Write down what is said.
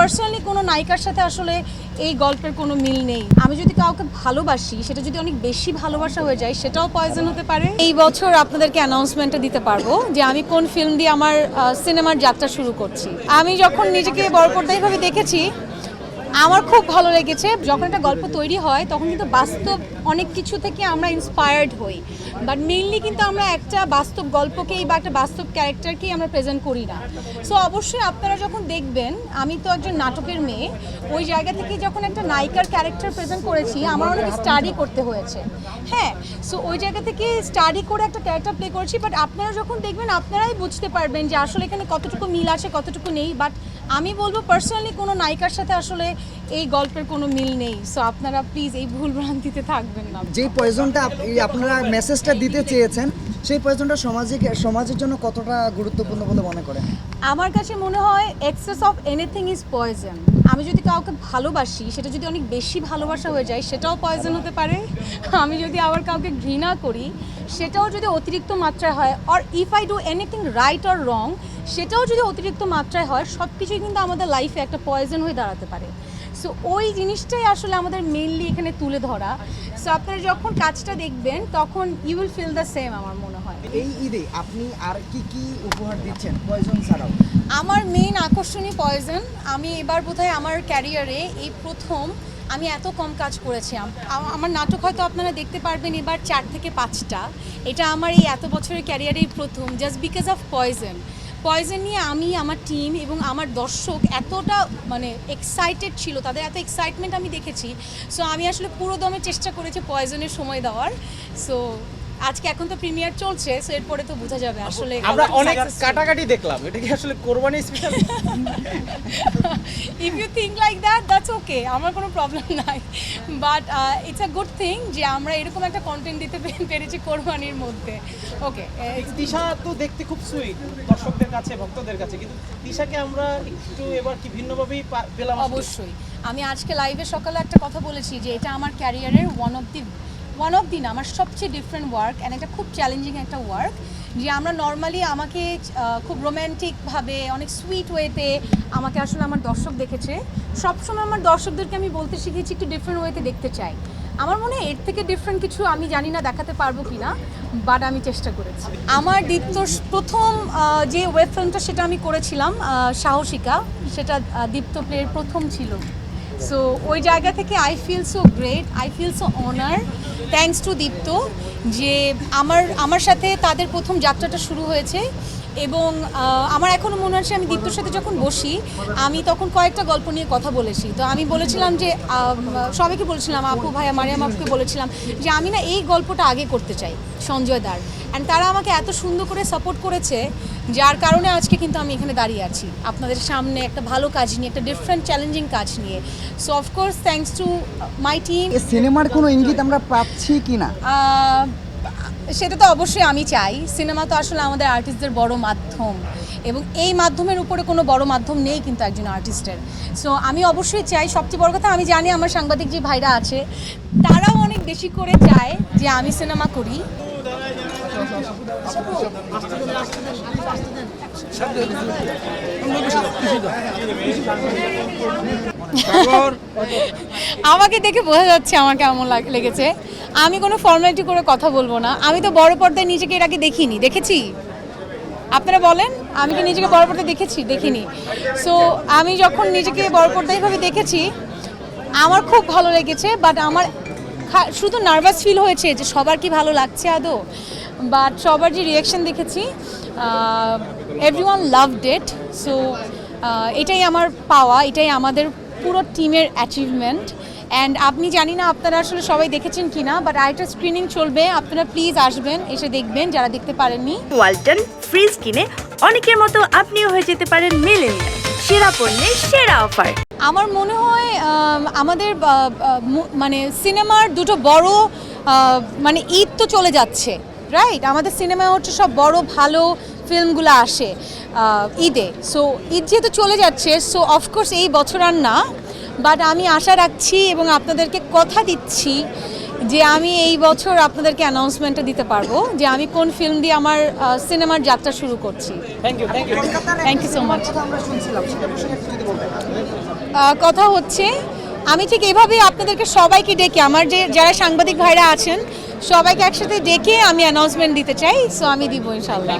Personally কোনো নায়িকার সাথে আসলে এই গল্পের কোনো মিল নেই। আমি যদি কাউকে ভালোবাসি, সেটা যদি অনেক বেশি ভালোবাসা হয়ে যায়, সেটাও পয়জন হতে পারে। এই বছর আপনাদেরকে অ্যানাউন্সমেন্টটা দিতে পারব যে আমি কোন ফিল্ম দিয়ে আমার সিনেমার যাত্রা শুরু করছি। আমি যখন নিজেকে বড় পর্দায়ভাবে দেখেছি আমার খুব ভালো লেগেছে। যখন একটা গল্প তৈরি হয়, তখন কিন্তু বাস্তব অনেক কিছু থেকে আমরা ইন্সপায়ার্ড হই। বাট মেইনলি কিন্তু আমরা একটা বাস্তব গল্পকেই বা একটা বাস্তব ক্যারেক্টারকেই আমরা প্রেজেন্ট করি না। সো অবশ্যই আপনারা যখন দেখবেন, আমি তো একজন নাটকের মেয়ে, ওই জায়গা থেকে যখন একটা নায়িকার ক্যারেক্টার প্রেজেন্ট করেছি, আমার অনেক স্টাডি করতে হয়েছে। হ্যাঁ সো ওই জায়গা থেকে স্টাডি করে একটা ক্যারেক্টার প্লে করেছি বাট আপনারা যখন দেখবেন, আপনারাই বুঝতে পারবেন যে আসলে এখানে কতটুকু মিল আছে, কতটুকু নেই বাট আমি বলব পার্সোনালি কোনো নায়িকার সাথে আসলে এই গল্পের কোনো মিল নেই। সো আপনারা প্লিজ এই ভুল ভ্রান্তিতে থাকবেন না। যে পয়জনটা আপনারা মেসেজটা দিতে চেয়েছেন, সেই পয়জনটা সমাজে সমাজের জন্য কতটা গুরুত্বপূর্ণ বলে মনে করেন? আমার কাছে মনে হয় excess of anything is poison আমি যদি কাউকে ভালোবাসি, সেটা যদি অনেক বেশি ভালোবাসা হয়ে যায়, সেটাও পয়জন হতে পারে। আমি যদি আবার কাউকে ঘৃণা করি, সেটাও যদি অতিরিক্ত মাত্রায় হয় or if I do anything right or wrong সেটাও যদি অতিরিক্ত মাত্রায় হয় সব কিছুই কিন্তু আমাদের লাইফে একটা পয়জন হয়ে দাঁড়াতে পারে। সো ওই জিনিসটাই আসলে আমাদের মেনলি এখানে তুলে ধরা। সো আপনারা যখন কাজটা দেখবেন তখন you will feel the same আমার মনে হয়। এই ঈদে আপনি আর কি কি উপহার দিচ্ছেন? পয়জন ছাড়াও। আমার মেইন আকর্ষণী পয়জন। আমি এবার বোধহয় আমার ক্যারিয়ারে এই প্রথম আমি এত কম কাজ করেছি। আমার নাটক হয়তো আপনারা দেখতে পারবেন এবার চার থেকে পাঁচটা। এটা আমার এই এত বছরের ক্যারিয়ারেই প্রথম just because of poison poison নিয়ে আমি, আমার টিম এবং আমার দর্শক এতটা মানে এক্সাইটেড ছিল, তাদের এত এক্সাইটমেন্ট আমি দেখেছি। সো আমি আসলে পুরো দমে চেষ্টা করেছি পয়জনের সময় দেওয়ার। সো আজকে এখন তো প্রিমিয়ার চলছে সো এরপরে তো বোঝা যাবে আসলে আমরা অনেক। কাটাকাটি দেখলাম এটা কি আসলে কোরবানি special if you think like that that's okay আমার কোনো প্রবলেম নাই। But it's a good thing যে আমরা এরকম একটা কন্টেন্ট দিতে পেরেছি কোরবানির মধ্যে। ওকে দিশা তো দেখতে খুব সুইট দর্শকদের কাছে ভক্তদের কাছে। কিন্তু দিশাকে আমরা একটু এবার কি ভিন্নভাবেই পেলাম অবশ্যই। আমি আজকে লাইভে সকালে একটা কথা বলেছি যে এটা আমার ক্যারিয়ারের one of the one of the না, আমার সবচেয়ে ডিফারেন্ট ওয়ার্ক অ্যান্ড এটা খুব চ্যালেঞ্জিং একটা ওয়ার্ক যে আমরা নর্মালি আমাকে খুব রোম্যান্টিকভাবে অনেক সুইট ওয়েতে আমাকে আসলে আমার দর্শক দেখেছে। সবসময় আমার দর্শকদেরকে আমি বলতে শিখেছি একটু ডিফারেন্ট ওয়েতে দেখতে চাই। আমার মনে হয় এর থেকে ডিফারেন্ট কিছু আমি জানি না, দেখাতে পারব কি না বাট আমি চেষ্টা করেছি। আমার দীপ্তর প্রথম যে ওয়েব ফিল্মটা সেটা আমি করেছিলাম সাহসিকা, সেটা দীপ্ত প্লের প্রথম ছিল। সো ওই জায়গা থেকে I feel so great I feel so honour thanks to Deepto যে আমার আমার সাথে তাদের প্রথম যাত্রাটা শুরু হয়েছে। এবং আমার এখনও মনে আছে আমি দীপ্তর সাথে যখন বসি আমি তখন কয়েকটা গল্প নিয়ে কথা বলেছি। তো আমি বলেছিলাম যে সবাইকে বলেছিলাম আপু ভাইয়া মারিয়াম আপুকে বলেছিলাম যে আমি না এই গল্পটা আগে করতে চাই সঞ্জয় দার। অ্যান্ড তারা আমাকে এত সুন্দর করে সাপোর্ট করেছে যার কারণে আজকে কিন্তু আমি এখানে দাঁড়িয়ে আছি। আপনাদের সামনে একটা ভালো কাজ নিয়ে একটা ডিফারেন্ট চ্যালেঞ্জিং কাজ নিয়ে। So of course thanks to my team সিনেমার কোনো ইঙ্গিত আমরা পাচ্ছি কি না সেটা তো অবশ্যই আমি চাই। সিনেমা তো আসলে আমাদের আর্টিস্টদের বড় মাধ্যম এবং এই মাধ্যমের উপরে কোনো বড় মাধ্যম নেই কিন্তু একজন আর্টিস্টের সো আমি অবশ্যই চাই সবচেয়ে বড় কথা আমি জানি আমার সাংবাদিক যে ভাইরা আছে তারাও অনেক বেশি করে চায় যে আমি সিনেমা করি। আমাকে দেখে বোঝা যাচ্ছে আমার কেমন লেগেছে। আমি কোনো ফর্মালিটি করে কথা বলব না। আমি তো বড় পর্দায় নিজেকে এর আগে দেখিনি। দেখেছি? আপনারা বলেন? আমি কি নিজেকে বড় পর্দায় দেখেছি? দেখিনি। সো আমি যখন নিজেকে বড় পর্দায় এইভাবে দেখেছি, আমার খুব ভালো লেগেছে বাট আমার শুধু নার্ভাস ফিল হয়েছে যে সবার কি ভালো লাগছে আদৌ? বাট সবার যে রিয়াকশন দেখেছি every one love date so এটাই আমার পাওয়া, এটাই আমাদের পুরো টিমের অ্যাচিভমেন্ট অ্যান্ড আপনি জানি না আপনারা আসলে সবাই দেখেছেন কি না বাট আরেকটা স্ক্রিনিং চলবে আপনারা প্লিজ আসবেন এসে দেখবেন যারা দেখতে পারেননি। ওয়ালটন ফ্রিজ কিনে অনেকের মতো আপনিও হয়ে যেতে পারেন মিলেনিয়াল। সেরা পণ্যের সেরা অফার। আমার মনে হয় আমাদের মানে সিনেমার দুটো বড় মানে ঈদ তো চলে যাচ্ছে রাইট আমাদের সিনেমায় হচ্ছে সব বড় ভালো ফিল্মগুলো আসে ঈদে। সো ঈদ যেহেতু চলে যাচ্ছে সো অফকোর্স এই বছর আর না বাট আমি আশা রাখছি এবং আপনাদেরকে কথা দিচ্ছি যে আমি এই বছর আপনাদেরকে অ্যানাউন্সমেন্টটা দিতে পারব যে আমি কোন ফিল্ম দিয়ে আমার সিনেমার যাত্রা শুরু করছি। থ্যাংক ইউ কথা বলতেন। আহ, কথা হচ্ছে আমি ঠিক এভাবে আপনাদেরকে সবাইকে ডেকে আমার যে যারা সাংবাদিক ভাইরা আছেন সবাইকে একসাথে ডেকে আমি অ্যানাউন্সমেন্ট দিতে চাই সো আমি দিব ইনশাল্লাহ